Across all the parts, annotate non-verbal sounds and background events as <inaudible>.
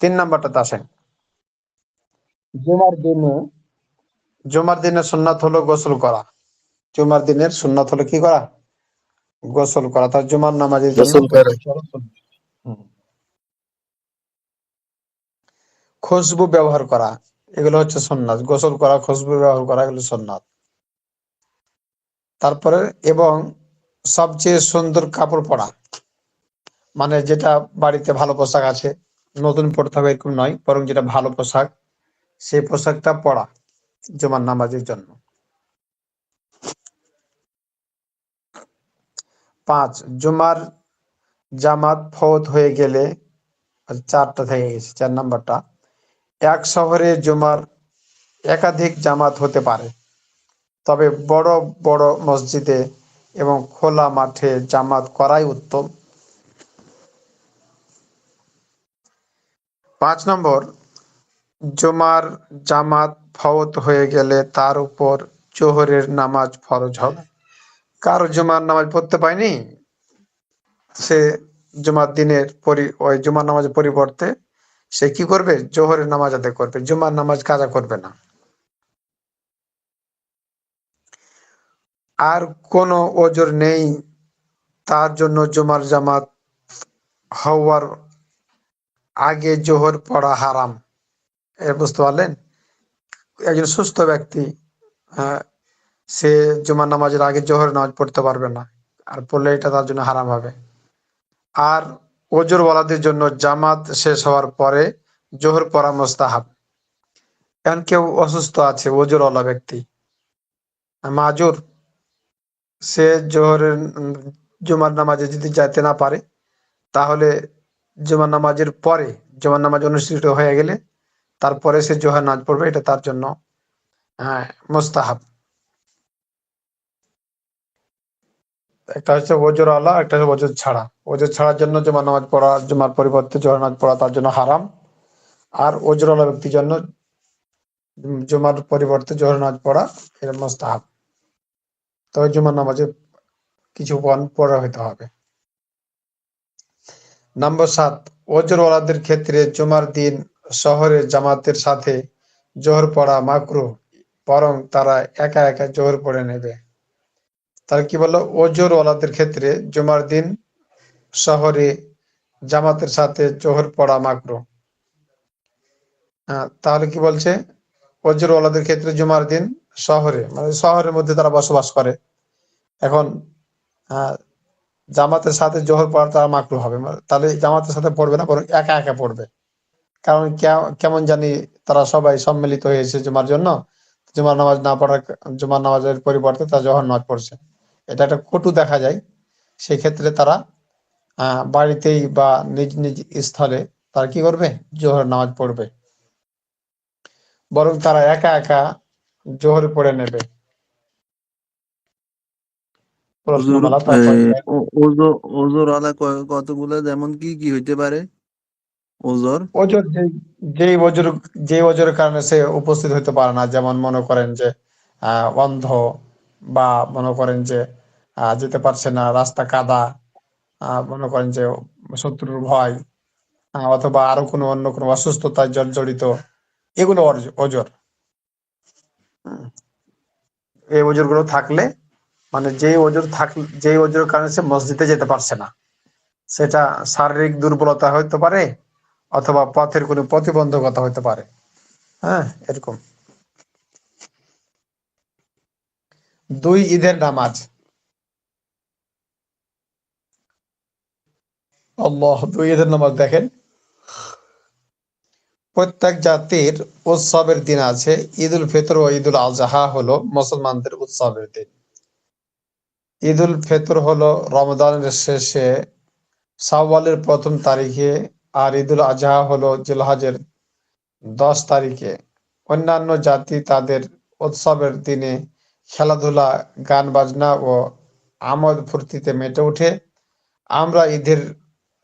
তিন নাম্বারটাতে আসেন। জুমার দিনে জুমার দিনের সুন্নাত হলো গোসল করা। জুমার দিনের সুন্নাত হলো কি করা? গোসল করা। তার জুমার নামাজের। খুশবু ব্যবহার করা এগুলো হচ্ছে সুন্নাত। গোসল করা খুশবু ব্যবহার করা এগুলো সুন্নাত। তারপরে এবং সবচেয়ে সুন্দর কাপড় পরা মানে যেটা বাড়িতে ভালো পোশাক আছে নতুন পড়তে হবে এরকম নয়, বরং যেটা ভালো পোশাক, সেই পোশাকটা পরা জুমার নামাজের জন্য। পাঁচ, জুমার জামাত ফৌত হয়ে গেলে চারটা থেকে গেছে, চার নাম্বারটা, এক শহরে জুমার একাধিক জামাত হতে পারে। তবে বড় বড় মসজিদে এবং খোলা মাঠে জামাত করাই উত্তম। পাঁচ নম্বর, জমার জামাত ফৌত হয়ে গেলে তার উপর জোহরের নামাজ ফরজ হবে। কারও জুমার নামাজ পড়তে পায়নি সে জুমার দিনের পরি, ওই জুমার নামাজের পরিবর্তে সে কি করবে? জোহরের নামাজ আদায় করবে। জুমার নামাজ কাজা করবে না। আর কোনো ওজোর নেই তার জন্য জুমার জামাত হওয়ার আগে জোহর পড়া হারাম। এ বুঝতে পারলেন? একজন সুস্থ ব্যক্তি আহ, সে জুমার নামাজের আগে জোহর নামাজ পড়তে পারবে না। আর পড়লে এটা তার জন্য হারাম হবে। আর ওজোর ওয়ালাদের জন্য জামাত শেষ হওয়ার পরে জোহর পড়া মোস্তাহাব। এখন কেউ অসুস্থ আছে ওজোর ওয়ালা ব্যক্তি মাজুর সে জোহরের জুমার নামাজে যদি যাইতে না পারে তাহলে জুমার নামাজের পরে, জুমার নামাজ অনুষ্ঠিত হয়ে গেলে তারপরে সে জোহর নামাজ পড়বে, এটা তার জন্য হ্যাঁ মোস্তাহাব। একটা হচ্ছে ওজোর আলা, একটা হচ্ছে ওজোর ছাড়া। ওজোর ছাড়ার জন্য জুমার নামাজ পড়া, জুমার পরিবর্তে জোহর নামাজ পড়া তার জন্য হারাম। আর ওজোর আলা ব্যক্তির জন্য জুমার পরিবর্তে জোহর নামাজ পড়া, এটা মোস্তাহাব। তবে জুমার নামাজে কিছু পণ পড়া হইতে হবে। নম্বর সাত ওজোর ওয়ালাদের ক্ষেত্রে জুমার দিন শহরের জামাতের সাথে জোহর পড়া মাকরু বরং তারা একা একা জোহর পড়ে নেবে। তার কি বলল? ওজোর ওয়ালাদের ক্ষেত্রে জুমার দিন শহরে জামাতের সাথে জোহর পড়া মাকরু তাহলে কি বলছে? ওজোর ওয়ালাদের ক্ষেত্রে জুমার দিন শহরে মানে শহরের মধ্যে তারা বসবাস করে। এখন জামাতের সাথে জোহর পড়া তারা মাকরু হবে। মানে তাহলে জামাতের সাথে পড়বে না, বরং একা একা পড়বে। কারণ কেমন জানি তারা সবাই সম্মিলিত হয়েছে জুমার জন্য। জুমার নামাজ না পড়ার জুমার নামাজের পরিবর্তে তারা জোহর নামাজ পড়ছে। এটা একটা কটু দেখা যায়। সেই ক্ষেত্রে তারা বাড়িতেই বা নিজ নিজ স্থলে তারা কি করবে? জোহর নামাজ পড়বে। বরং তারা একা একা জোহর পড়ে নেবে। ওজোর ওজোর আলা কতগুলো যেমন কি কি হইতে পারে? ওজোর? ওজোর যে ওজোর যে ওজোর কারণে সে উপস্থিত হতে পারে না যেমন মনে করেন যে আহ অন্ধ বা মনে করেন যে আহ যেতে পারছে না রাস্তা কাদা আহ মনে করেন যে শত্রুর ভয় আহ, অথবা আরও কোনো অন্য কোনো অসুস্থতায় জর্জরিত এগুলো ওজোর। হুম। এই ওজোরগুলো থাকলে মানে যেই ওজোর থাকলে যেই ওজোর কারণে সে মসজিদে যেতে পারছে না। সেটা শারীরিক দুর্বলতা হইতে পারে অথবা পথের কোনো প্রতিবন্ধকতা হইতে পারে। হ্যাঁ এরকম। দুই ঈদের নামাজ। আল্লাহ, দুই ঈদের নামাজ দেখেন। প্রত্যেক জাতির উৎসবের দিন আছে। ঈদ উল ফিতর ও ঈদ উল আজহা হলো মুসলমানদের উৎসবের দিন। ঈদ উল ফিতর হলো রমজানের শেষে শাওয়ালের প্রথম তারিখে আর ঈদ উল আজহা হলো জিলহাজের দশ তারিখে। অন্যান্য জাতি তাদের উৎসবের দিনে খেলাধুলা গান বাজনা ও আমোদ ফুর্তিতে মেতে ওঠে। আমরা ঈদের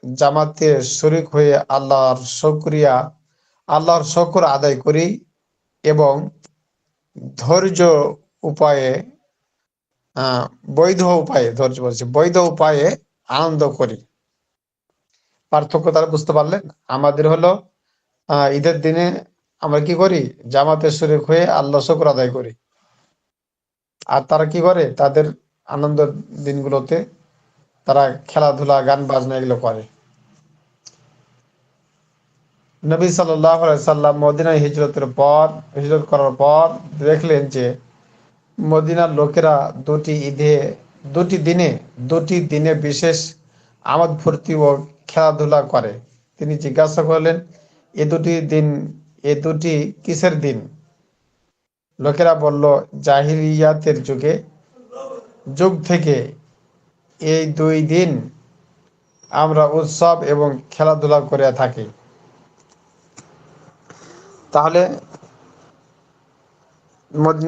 জামাতে শরিক হয়ে আল্লাহর শুকরিয়া, আল্লাহর শকর আদায় করি এবং ধৈর্য উপায়ে বৈধ উপায়ে ধৈর্য বলছি বৈধ উপায়ে আনন্দ করি। পার্থক্য তারা বুঝতে পারলেন? আমাদের হলো ঈদের দিনে আমরা কি করি? জামাতের শরীর হয়ে আল্লাহ শুকর আদায় করি। আর তারা কি করে? তাদের আনন্দের দিনগুলোতে তারা খেলাধুলা, গান বাজনা এগুলো করে। নবী সাল্লাম মদিনায় হিজরতের পর, হিজরত করার পর দেখলেন যে মদিনার লোকেরা দুটি ঈদে, দুটি দিনে দুটি দিনে বিশেষ আমোদ ফুর্তি ও খেলাধুলা করে। তিনি জিজ্ঞাসা করলেন, এ দুটি দিন, এ দুটি কিসের দিন? লোকেরা বলল জাহিরিয়াতের যুগে, যুগ থেকে এই দুই দিন আমরা উৎসব এবং খেলাধুলা করে থাকি। তাহলে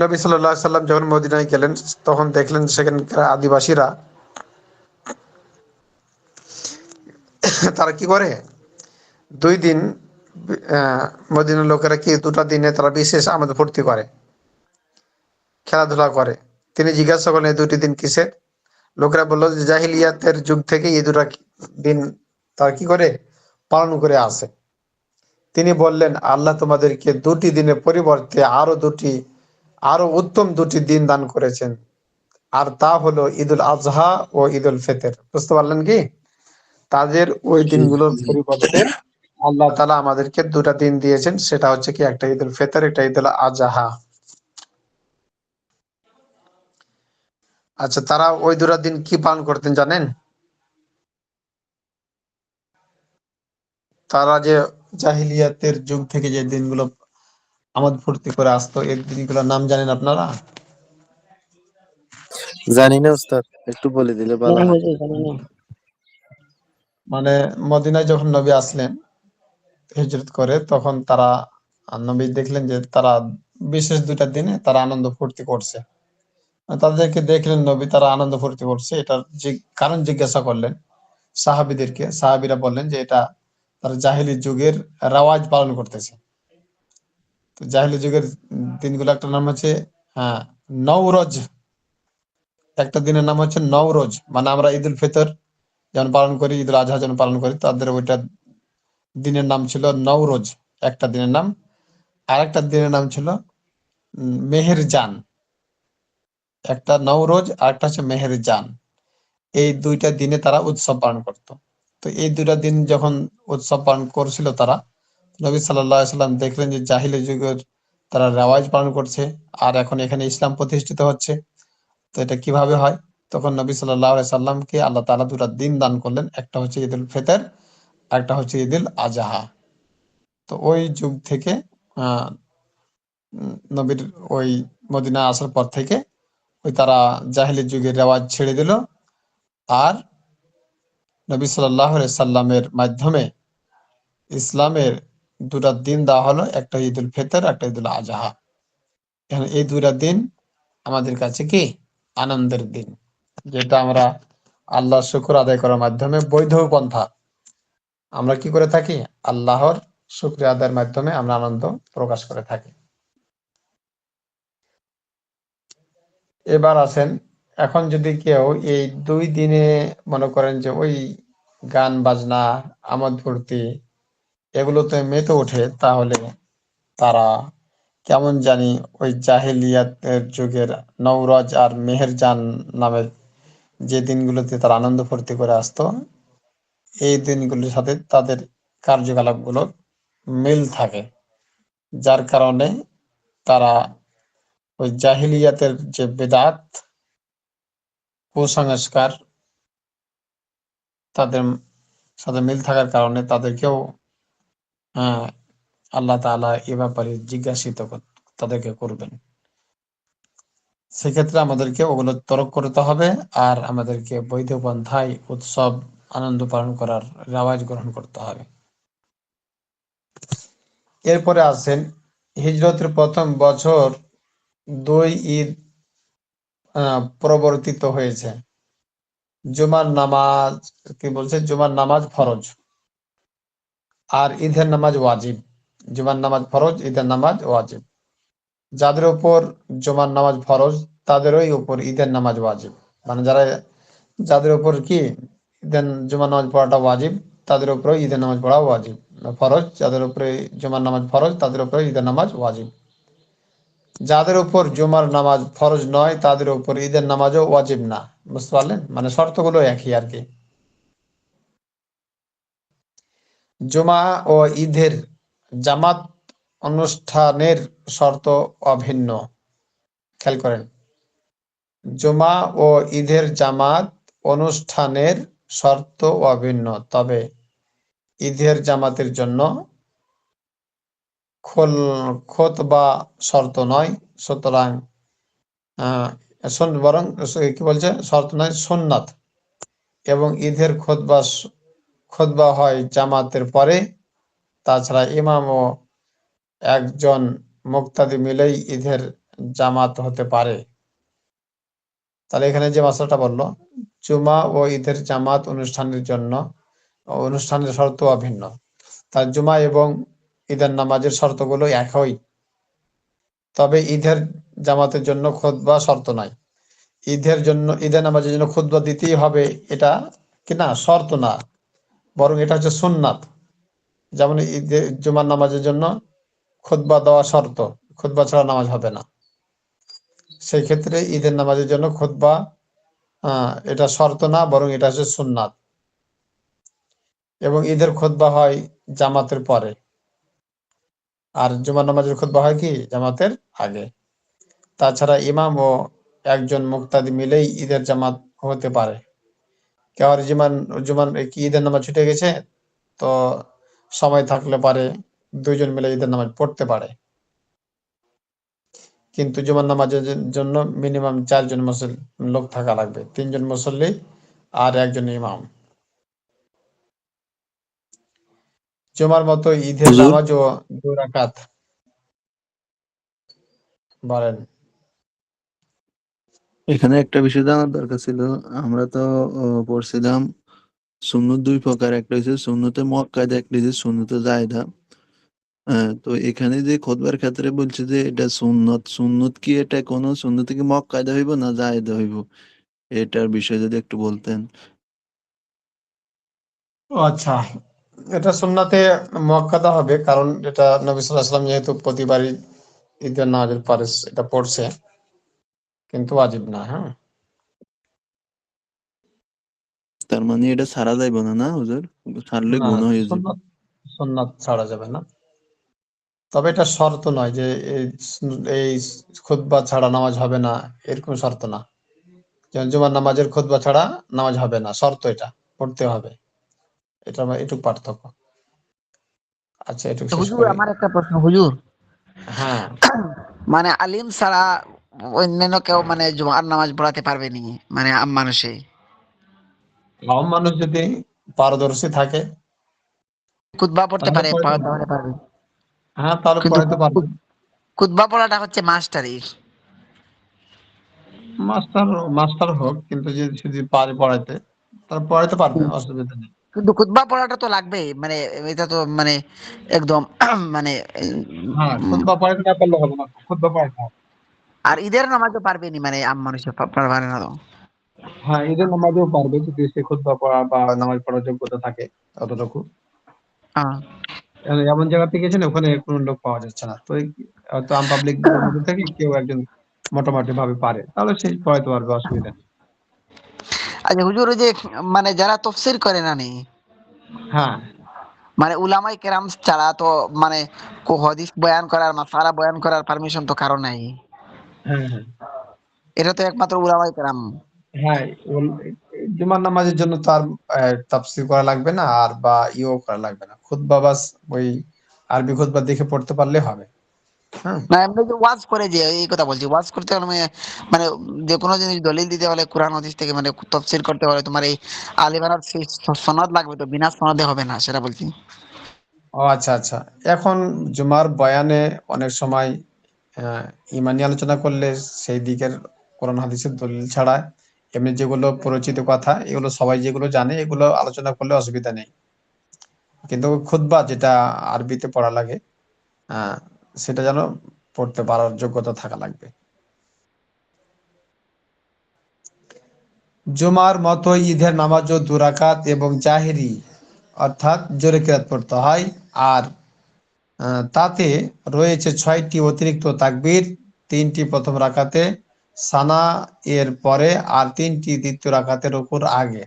নবী সাল্লাহ সাল্লাম যখন মদিনায় গেলেন, তখন দেখলেন সেখানকার আদিবাসীরা তারা কি করে? দুই দিন মদিনার লোকেরা কি দুটা দিনে তারা বিশেষ আমাদের ফুর্তি করে, খেলাধুলা করে? তিনি জিজ্ঞাসা করলেন, এই দুটি দিন কিসের? লোকেরা বলল, যে জাহিলিয়াতের যুগ থেকে এই দুটা দিন তারা কি করে? পালন করে আসে। তিনি বললেন, আল্লাহ তোমাদেরকে দুটি দিনের পরিবর্তে আরও দুটি আরও উত্তম দুটি দিন দান করেছেন। আর তা হলো ঈদুল আজহা ও ঈদুল ফিতর। বুঝতে পারলেন কি? তাদের ওই দিনগুলোর পরিবর্তে আল্লাহ তালা আমাদেরকে দুটা দিন দিয়েছেন। সেটা হচ্ছে কি একটা ঈদুল ফিতর একটা ঈদুল আজহা। আচ্ছা তারা ওই দুটা দিন কি পালন করতেন জানেন? তারা যে জাহিলিয়াতের যুগ থেকে যে দিনগুলো আমোদ ফুর্তি করে আসতো। এই দিনগুলোর নাম জানেন আপনারা? জানি না উস্তাদ একটু বলে দিলে ভালো মানে মদিনায় যখন নবী আসলেন হিজরত করে তখন তারা নবী দেখলেন যে তারা বিশেষ দুটা দিনে তারা আনন্দ ফুর্তি করছে। তাদেরকে দেখলেন নবী তারা আনন্দ ফুর্তি করছে। এটার যে কারণ জিজ্ঞাসা করলেন সাহাবিদেরকে। সাহাবিরা বললেন যে এটা তারা জাহিলি যুগের রাওয়াজ পালন করতেছে। তো জাহিলি যুগের দিনগুলো একটা নাম হচ্ছে হ্যাঁ নওরোজ। একটা দিনের নাম হচ্ছে নওরোজ। মানে আমরা ঈদুল ফিতর যেমন পালন করি, ঈদুল আজহা যেমন পালন করি, তাদের ওইটা দিনের নাম ছিল নওরোজ। একটা দিনের নাম। আর একটা দিনের নাম ছিল মেহেরজান। একটা নওরোজ আর একটা হচ্ছে মেহেরজান। এই দুইটা দিনে তারা উৎসব পালন করত। তো এই দুইটা দিন যখন উৎসব পালন করছিল তারা নবী সাল্লাম দেখলেন যে জাহিলি যুগের তারা রেওয়াজ পালন করছে, আর এখন এখানে ইসলাম প্রতিষ্ঠিত হচ্ছে। তো এটা কীভাবে হয়? তখন নবী সাল্লাহ সাল্লামকে আল্লাহ তাআলা দুটা দিন দান করলেন, একটা হচ্ছে ঈদুল ফেতের, একটা হচ্ছে ঈদুল আজাহা। তো ওই যুগ থেকে নবীর ওই মদিনা আসার পর থেকে ওই তারা জাহিলি যুগের রেওয়াজ ছেড়ে দিল। আর নবী সাল্লাহ সাল্লামের মাধ্যমে ইসলামের দুটা দিন দেওয়া হলো, একটা ঈদুল ফিতর, একটা ঈদুল আজহা। এখন এই দুটা দিন আমাদের কাছে কি? আনন্দের দিন, যেটা আমরা আল্লাহ শুকর আদায় করার মাধ্যমে বৈধ পন্থা। আমরা কি করে থাকি? আল্লাহর শুক্রিয়া আদায়ের মাধ্যমে আমরা আনন্দ প্রকাশ করে থাকি। এবার আছেন এখন যদি কেউ এই দুই দিনে মনে করেন যে ওই গান, বাজনা, আমোদ ফুর্তি এগুলোতে মেতে ওঠে, তাহলে তারা কেমন জানি ওই জাহেলিয়াতের যুগের নওরজ আর মেহেরজান নামের যে দিনগুলোতে তারা আনন্দ ফুর্তি করে আসতো, এই দিনগুলির সাথে তাদের কার্যকলাপগুলো মিল থাকে। যার কারণে তারা ওই জাহিলিয়াতের যে বেদাত, কুসংস্কার, তাদের সাথে মিল থাকার কারণে তাদেরকেও আল্লাহ তাআলা এ ব্যাপারে জিজ্ঞাসিত তাদেরকে করবেন। সেক্ষেত্রে আমাদেরকে ওগুলো তরক করতে হবে আর আমাদেরকে বৈধ পন্থায় উৎসব আনন্দ পালন করার রেওয়াজ গ্রহণ করতে হবে। এরপরে আসেন, হিজরতের প্রথম বছর দুই ঈদ প্রবর্তিত হয়েছে। জুমার নামাজ, কি বলছে? জুমার নামাজ ফরজ। আর ঈদের নামাজ ওয়াজিব, জুমার নামাজ ফরজ, ঈদের নামাজ ওয়াজিব। যাদের উপর জুমার নামাজ ফরজ, তাদেরই উপর ঈদের নামাজ ওয়াজিব। মানে যারা, যাদের উপর কি, ঈদের জুমার নামাজ পড়াটা ওয়াজিব, তাদের উপরে ঈদের নামাজ পড়া ওয়াজিব। ফরজ, যাদের উপরে জুমার নামাজ ফরজ, তাদের উপরে ঈদের নামাজ ওয়াজিব। যাদের উপর জুমার নামাজ ফরজ নয়, তাদের উপর ঈদের নামাজও ওয়াজিব না। বুঝতে পারলেন? মানে শর্তগুলো একই আর কি। জুমা ও ঈদের জামাত অনুষ্ঠানের শর্ত অভিন্ন। খেয়াল করেন। জুমা ও ঈদের জামাত অনুষ্ঠানের শর্ত অভিন্ন, তবে ঈদের জামাতের জন্য খোল খোত বা শর্ত নয়, সুতরাং বরং, কি বলছে? শর্ত নয়, সুন্নাত। এবং ঈদের খোদবা খোদবা হয় জামাতের পরে। তাছাড়া ইমাম ও একজন মুক্তাদি মিলেই ঈদের জামাত হতে পারে। তাহলে এখানে যে মাসাটা বলল, জুমা ও ঈদের জামাত অনুষ্ঠানের জন্য অনুষ্ঠানের শর্ত অভিন্ন। তার জুমা এবং ঈদের নামাজের শর্তগুলো একই। তবে ঈদের জামাতের জন্য খুতবা শর্ত নাই। ঈদের জন্য, ঈদের নামাজের জন্য খুতবা দিতেই হবে এটা কি না? শর্ত না। বরং এটা হচ্ছে সুন্নাত। যেমন জুমার নামাজের জন্য খুতবা দেওয়া শর্ত খুতবা ছাড়া নামাজ হবে না। সেই ক্ষেত্রে ঈদের নামাজের জন্য আহ, এটা শর্ত না বরং এটা হচ্ছে সুন্নাত। এবং ঈদের খুতবা হয় জামাতের পরে। আর জুমার নামাজের খুতবা হয় কি? জামাতের আগে। তাছাড়া ইমাম ও একজন মুক্তাদি মিলেই ঈদের জামাত হতে পারে। কেউ জিমান জুমান কি ঈদের নামাজ ছুটে গেছে তো সময় থাকলে পারে দুইজন মিলে ঈদের নামাজ পড়তে পারে। কিন্তু জুমার নামাজের জন্য মিনিমাম চারজন মুসল লোক থাকা লাগবে তিনজন মুসল্লি আর একজন ইমাম। জুমার মতো ঈদের নামাজ ও দুই রাকাত। বলেন। এখানে একটা বিষয় জানার দরকার ছিল। আমরা তো পড়ছিলাম সুন্নত দুই প্রকার। একটা হচ্ছে সুন্নতে মুআক্কাদা একটা হচ্ছে সুন্নতে জায়েদা। তো এখানে যে খোদবার ক্ষেত্রে বলছে যে এটা সুন্নত সুন্নত কি এটা কোনো? সুন্নত কি মুআক্কাদা হইব না জায়েদা হইব? এটার বিষয়ে যদি একটু বলতেন। আচ্ছা। এটা সুন্নাতে মুআক্কাদা হবে কারণ এটা নবী সাল্লাল্লাহু যেহেতু প্রতিবারই ঈদের নামাজের পরে এটা পড়ছে। কিন্তু ওয়াজিব না হ্যাঁ? তার মানে এটা ছাড়া যাইব না না হুজুর? না, গুণ হয়ে যাবে সুন্নাত ছাড়া যাবে না। তবে এটা শর্ত নয় যে এই খুতবা ছাড়া নামাজ হবে না এরকম শর্ত না। যেমন জুমার নামাজের খুতবা ছাড়া নামাজ হবে না শর্ত এটা পড়তে হবে। এটা আমার এটুকু পার্থক্য। আচ্ছা এটুকু হুজুর আমার একটা প্রশ্ন হুজুর। হ্যাঁ। মানে আলিম ছাড়া অন্যান্য কেউ মানে জুমার নামাজ পড়াতে পারবে নি মানে আম মানুষে। আম মানুষ যদি পারদর্শী থাকে। কুতবা পড়তে পারে পড়াতে পড়াতে পারবে। হ্যাঁ তাহলে পড়াতে পারবে। কুতবা পড়াটা হচ্ছে মাস্টারি। মাস্টার মাস্টার হোক কিন্তু যদি যদি পারে পড়াইতে তাহলে পড়াইতে পারবে অসুবিধা নেই। কিন্তু কুতবা পড়াটা তো লাগবে মানে এটা তো মানে একদম <clears throat> মানে হ্যাঁ খুতবা পড়াইতে না পারলে হবে না খুতবা পড়াইতে হবে আর ঈদের নামাজও পারবে নি মানে আম মানুষে পা- পা- না তো। হ্যাঁ ঈদের নামাজও পারবে যদি সে খুতবা পড়া বা নামাজ পড়ার যোগ্যতা থাকে ততটুকু। এ- এমন জায়গাতে গেছেন ওখানে কোনো লোক পাওয়া যাচ্ছে না। তো হয়তো আম পাবলিক থেকে কেউ একজন মোটামুটি ভাবে পারে তাহলে সেই পড়াইতে পারবে অসুবিধা নেই। আচ্ছা হুজুর ওই যে মানে যারা তফসির করে না নি? হ্যাঁ। মানে উলামাই কেরাম ছাড়া তো মানে হদিস বয়ান করার মাসালা বয়ান করার পারমিশন তো কারও নাই। হ্যাঁ হ্যাঁ। এটা তো একমাত্র উলামাই কেরাম। হ্যাঁ জুমার নামাজের জন্য তো আর তাফসীর করা লাগবে না আর বা ইও করা লাগবে না। খুতবা বাস ওই আরবি খুতবা দেখে পড়তে পারলে হবে। হ্যাঁ। না এমনি যে ওয়াজ করে যে এই কথা বলছি ওয়াজ করতে হলে মানে- মানে যে কোনো জিনিস দলিল দিতে হলে কোরআন হাদিস থেকে মানে তফসির করতে হলে তোমার এই আলিমানার সেই সনদ লাগবে তো বিনা সনদে হবে না সেটা বলছি। ও আচ্ছা আচ্ছা। এখন জুমার বয়ানে অনেক সময় ইমানি আলোচনা করলে সেই দিকের কোরআন হাদিসের দলিল ছাড়া এমনি যেগুলো পরিচিত কথা, এগুলো সবাই যেগুলো জানে, এগুলো আলোচনা করলে অসুবিধা নেই। কিন্তু খুতবা যেটা আরবিতে পড়া লাগে সেটা যেন পড়তে পারার যোগ্যতা থাকা লাগবে। জুমার মতো ঈদের নামাজও দুরাকাত এবং জাহেরি, অর্থাৎ জোরে কেরাত পড়তে হয়, আর তাতে রয়েছে ছয়টি অতিরিক্ত তাকবীর, তিনটি প্রথম রাকাতে সানা, এর পরে আর তিনটি দ্বিতীয় রাকাতের উপর আগে।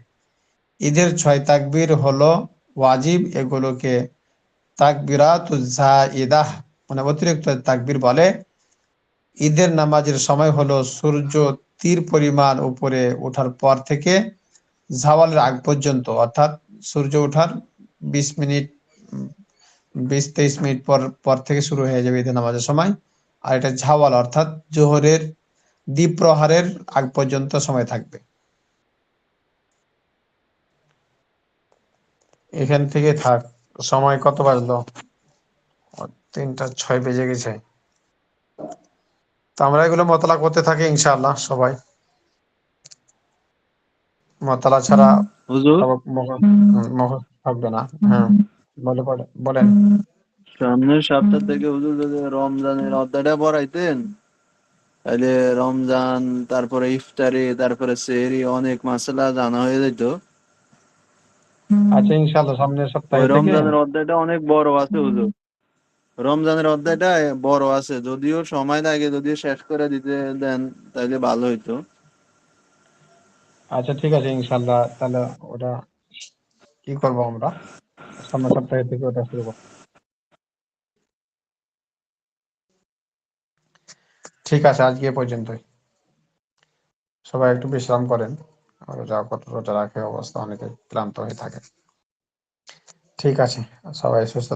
ঈদের ছয় তাকবীর হলো ওয়াজিব, এগুলোকে তাকবিরাতুজ জাইদাহ মানে অতিরিক্ত তাকবীর বলে। ঈদের নামাজের সময় হলো সূর্য তীর পরিমাণ উপরে ওঠার পর থেকে জাওয়ালের আগ পর্যন্ত, অর্থাৎ সূর্য ওঠার বিশ মিনিট বিশ তেইশ মিনিট পর পর থেকে শুরু হয়ে যাবে ঈদের নামাজের সময়। আর এটা ঝাওয়াল অর্থাৎ জোহরের দ্বীপ প্রহারের আগ পর্যন্ত সময় থাকবে। এখান থেকে থাক সময় কত বাজলো? তিনটা ছয় বেজে গেছে। তো আমরা এগুলো মতলা করতে থাকি ইনশাআল্লাহ সবাই। মতলা ছাড়া হুজুর। থাকবে না। হ্যাঁ। বলে পড়ে বলেন। সামনের সপ্তাহ থেকে হুজুর যদি রমজানের অধ্যায়টা পড়াইতেন তাহলে রমজান তারপরে ইফতারি তারপরে সেহরি অনেক মাসালা জানা হয়ে যেত। আচ্ছা ইনশাআল্লাহ সামনের সপ্তাহে রমজানের অধ্যায়টা অনেক বড় আছে হুজুর। রমজানের অধ্যায়টা বড় আছে যদিও সময় লাগে যদিও শেষ করে দিতে দেন তাহলে ভালো হইতো। আচ্ছা ঠিক আছে ইনশাআল্লাহ তাহলে ওটা কি করব আমরা? সামনের সপ্তাহে থেকে ওটা শুরু করব। ঠিক আছে, আজকে পর্যন্তই। সবাই একটু বিশ্রাম করেন রোজা রোজা রাখে অবস্থা অনেকে ক্লান্ত হয়ে থাকে। ঠিক আছে, সবাই সুস্থ